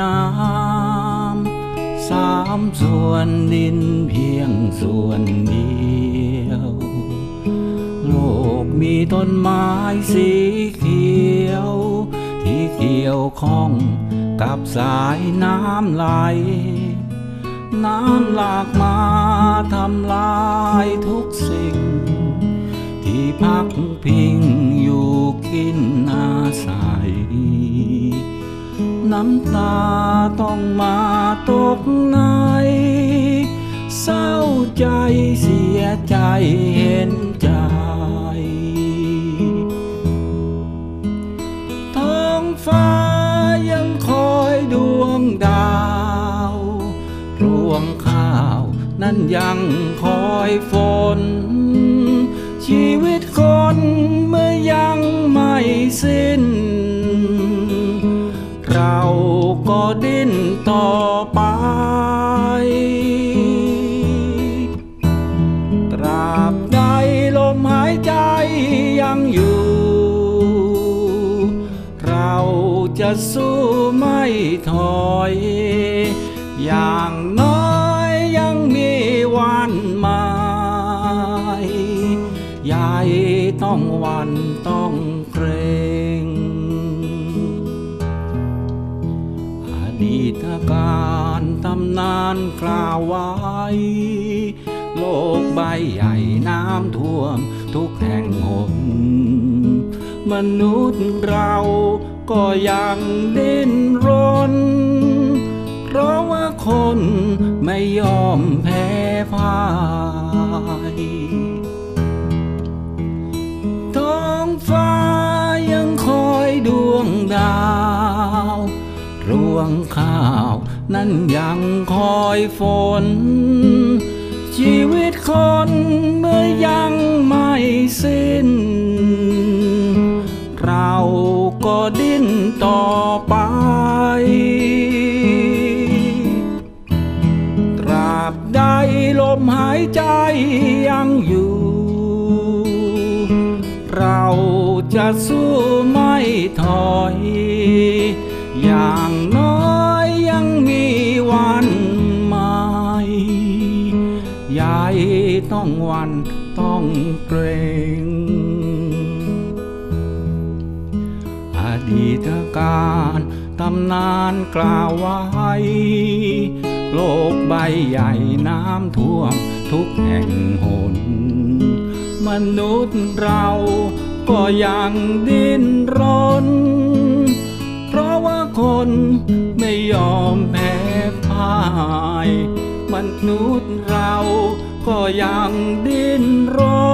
น้ำสามส่วนดินเพียงส่วนเดียว โลกมีต้นไม้สีเขียว ที่เกี่ยวข้องกับสายน้ำไหล น้ำหลากมาทำลายทุกสิ่ง ที่พักพิงอยู่กินอาศัย น้ำตาต้องมาตกในเศร้าใจเสียใจเห็นใจท้องฟ้ายังคอยดวงดาวรวงข้าวนั้นยังคอยฝน ชีวิตคนเมื่อยังไม่สิ้น ต่อไป ตราบใดลมหายใจยังอยู่ เราจะสู้ไม่ถอย อย่างน้อยยังมีวันใหม่ยายต้องวันต้องเกรง อดีตการตำนานกล่าวไว้ โลกใบใหญ่น้ำท่วมทุกแห่งหนมนุษย์เราก็ยังดิ้นรน เพราะว่าคนไม่ยอมแพ้พ่ายท้องฟ้ายังคอยดวงดาว รวงข้าว นั้นยังคอยฝน ชีวิตคนเมื่อยังไม่สิ้น เราก็ดิ้นต่อไป ตราบใดลมหายใจยังอยู่ เราจะสู้ไม่ถอย อย่างน้อย ต้องวันต้องเกรงอดีตการตำนานกล่าวไว้ โลกใบใหญ่น้ำท่วมทุกแห่งหน มนุษย์เราก็ยังดิ้นรน เพราะว่าคนไม่ยอมแพ้พ่าย มนุษย์เรา ก็ยังดิ้นรน